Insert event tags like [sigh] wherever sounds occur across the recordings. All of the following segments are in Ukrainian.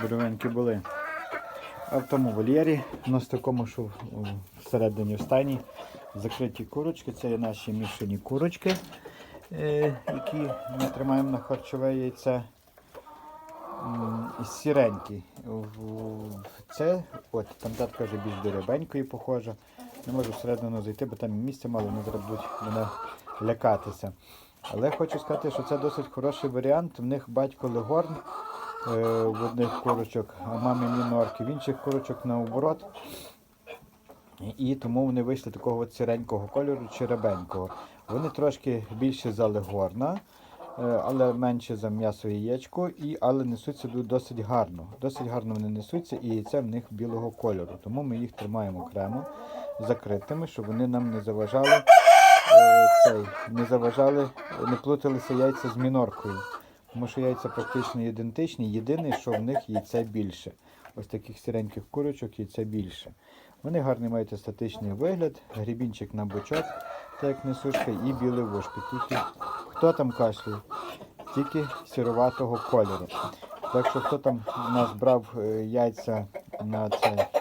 Буровеньки були. А в тому вольєрі, у нас такому, що всередині в стані, закриті курочки. Це є наші мішані курочки, е, які ми тримаємо на харчове яйце. Сіренькі. Це, от, там татка вже більш дорябенькою похожа. Не можу всередину зайти, бо там місця мало, не будуть мене лякатися. Але хочу сказати, що це досить хороший варіант. В них батько Легорн е, в одних курочок, а мамині норки, в інших курочок наоборот. І тому вони вийшли такого от сіренького кольору черебенького. Вони трошки більше за легорна, е, але менше за м'ясо яєчко, і, але несуться досить гарно. Досить гарно вони несуться, і яйце в них білого кольору. Тому ми їх тримаємо окремо, закритими, щоб вони нам не заважали, цей, не заважали, не плуталися яйця з міноркою. Тому що яйця практично ідентичні. Єдине, що в них яйце більше. Ось таких сіреньких курочок яйце більше. Вони гарний мають естетичний вигляд, грібінчик на бочок, так як несушка, і біле вушко. Тільки хто там кашляє? Тільки сіроватого кольору. Так що хто там у нас брав е, яйця на це е,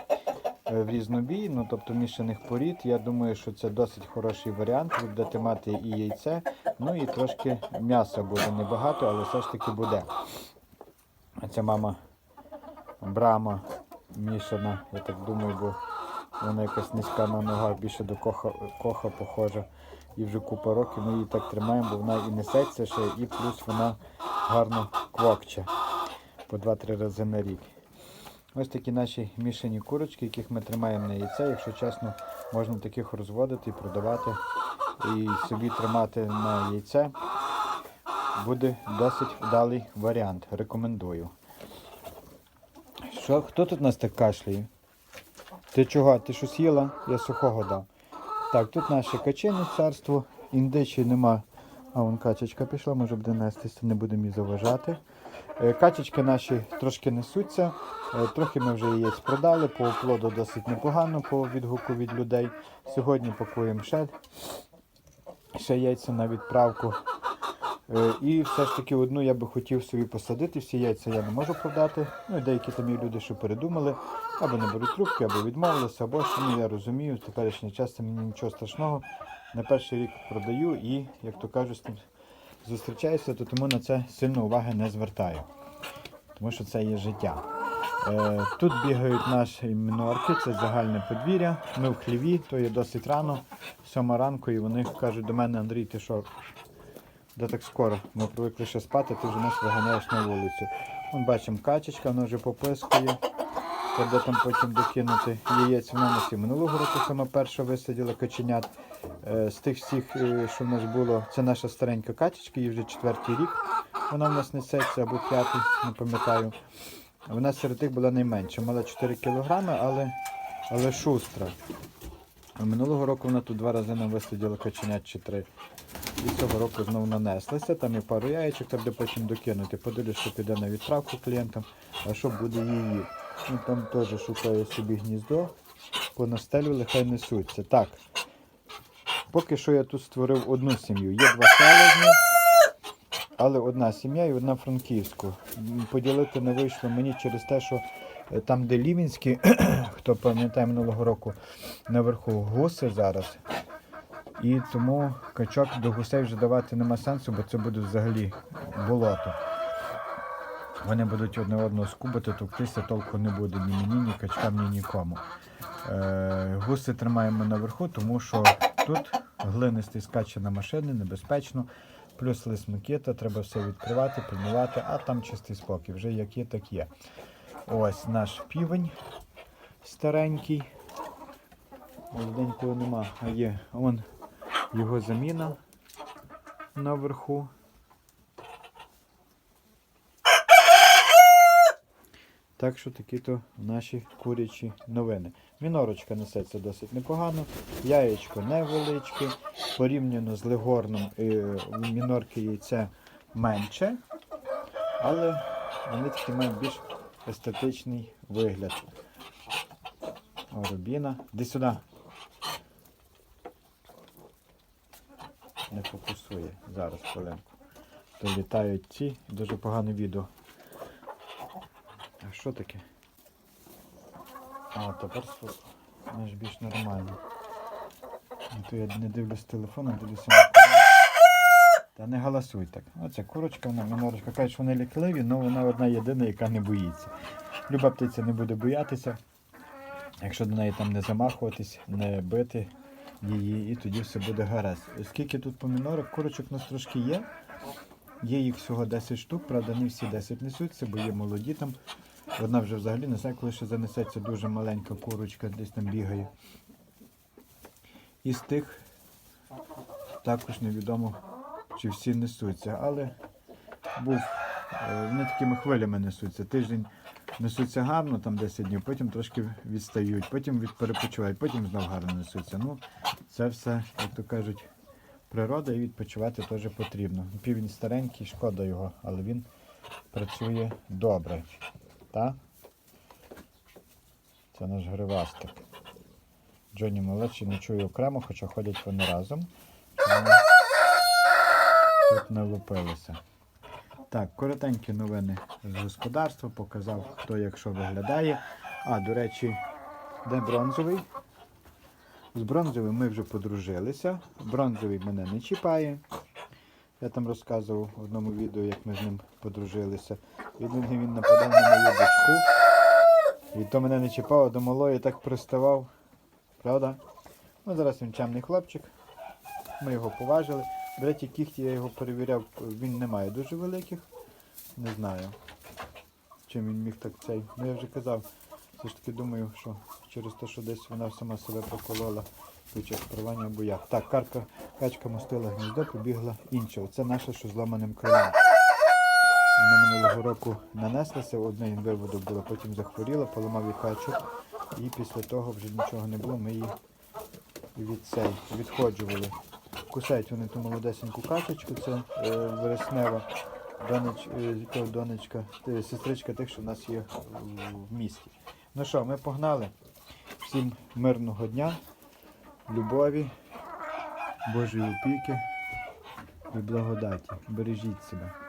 в різнобій, ну тобто мішаних порід, я думаю, що це досить хороший варіант. Ви будете мати і яйце, ну і трошки м'яса буде небагато, але все ж таки буде. Ця мама брама мішана, я так думаю, бо вона якась низька на ногах, більше до коха, коха похожа. І вже купа років ми її так тримаємо, бо вона і несеться ще, і плюс вона гарно квокче по 2-3 рази на рік. Ось такі наші мішані курочки, яких ми тримаємо на яйце. Якщо чесно, можна таких розводити і продавати і собі тримати на яйце. Буде досить вдалий варіант. Рекомендую. Що, хто тут у нас так кашляє? Ти чого? Ти щось їла? Я сухого дав. Так, тут наше качене царство, індичі нема. А вон качечка пішла, може буде нестися, не будемо її заважати. Е, Качечки наші трошки несуться. Е, Трохи ми вже яєць продали, по оплоду досить непогано по відгуку від людей. Сьогодні пакуємо ще, ще яйця на відправку. Е, І все ж таки одну я би хотів собі посадити. Всі яйця я не можу продати. Ну і деякі там є люди, що передумали, або не беруть трубки, або відмовилися, або що ну, я розумію, в теперішній час це мені нічого страшного. На перший рік продаю і, як то кажуть, зустрічаюся, то тому на це сильно уваги не звертаю. Тому що це є життя. Е, Тут бігають наші мінорки, це загальне подвір'я. Ми в хліві, то є досить рано, сьома ранку, і вони кажуть до мене, Андрій, ти що, де так скоро? Ми привикли ще спати, ти вже нас виганяєш на вулицю. Вон бачимо качечка, вона вже попискує. Треба там потім докинути яєць. Вона нас і минулого року сама перша висадила каченят. Е, З тих всіх, е, що в нас було, це наша старенька качечка, їй вже четвертий рік. Вона в нас несеться або п'ятий, не пам'ятаю. Вона серед тих була найменша. Мала 4 кілограми, але, але шустра. Минулого року вона тут два рази нам висадила каченят чи три. І цього року знову нанеслася. Там і пару яєчок, треба потім докинути. Подивлюсь, що піде на відправку клієнтам, а що буде її. Ну, там теж шукає собі гніздо, понастелювали, хай несуться. Так. Поки що я тут створив одну сім'ю. Є два селезні, але одна сім'я і одна франківську. Поділити не вийшло мені через те, що е, там, де Лівінські, [clears throat] хто пам'ятає минулого року, наверху гуси зараз. І тому качок до гусей вже давати нема сенсу, бо це буде взагалі болото. Вони будуть одне одного скубати, товктися толку не буде ні мені, ні качкам, ні нікому. Е, гуси тримаємо наверху, тому що тут глинистий скачана машини, небезпечно. Плюс лист микета, треба все відкривати, пильнувати, а там чистий спокій. Вже як є, так є. Ось наш півень старенький. Молоденького нема, а є он його заміна наверху. Так що такі то наші курячі новини. Мінорочка несеться досить непогано, яєчко невеличке, порівняно з легорном е, у мінорки яйце менше, але вони такі мають більш естетичний вигляд. Рубіна. Іди сюди. Не фокусує. Зараз хвилинку. То літають ці, дуже погане відео. А що таке? А, тепер ну, більш нормально. А то я не дивлюсь телефоном, дивлюся на. Та не галасуй так. Оце курочка, вона мінорочка. Каже, що вони лікливі, але вона одна єдина, яка не боїться. Люба птиця не буде боятися, якщо до неї там не замахуватись, не бити її, і тоді все буде гаразд. Оскільки тут помінорок, курочок у нас трошки є. Є їх всього 10 штук, правда, не всі 10 несуться, бо є молоді там. Одна вже взагалі не знаю, коли ще занесеться дуже маленька курочка, десь там бігає. Із тих також невідомо, чи всі несуться, але був, е, вони такими хвилями несуться. Тиждень несуться гарно, там 10 днів, потім трошки відстають, потім перепочивають, потім знов гарно несуться. Ну, це все, як то кажуть, природа і відпочивати теж потрібно. Півень старенький, шкода його, але він працює добре. Так? Це наш гривастик. Джонні молодший ночує окремо, хоча ходять вони разом. Тут не лупилися. Так, коротенькі новини з господарства. Показав, хто як що виглядає. А, до речі, де бронзовий? З бронзовим ми вже подружилися. Бронзовий мене не чіпає. Я там розказував в одному відео, як ми з ним подружилися. Віднині він нападав на мою дочку. І то мене не чіпав, а до малої так приставав. Правда? Ну, зараз він чемний хлопчик. Ми його поважили. До речі, кіхті я його перевіряв, він не має дуже великих. Не знаю, чим він міг так цей. Ну я вже казав, все ж таки думаю, що через те, що десь вона сама себе поколола під час парування або як. Так, карка, качка мостила гніздо, побігла інша. Оце наша, що зламаним крилом. Вона минулого року нанеслася, одне виводок було, потім захворіла, поламав їй качок. І після того вже нічого не було, ми її від цей, відходжували. Кусають вони ту молодесеньку качечку, це е, вереснева донеч, е, донечка, е, сестричка тих, що в нас є в місті. Ну що, ми погнали. Всім мирного дня, любові, Божої опіки і благодаті. Бережіть себе.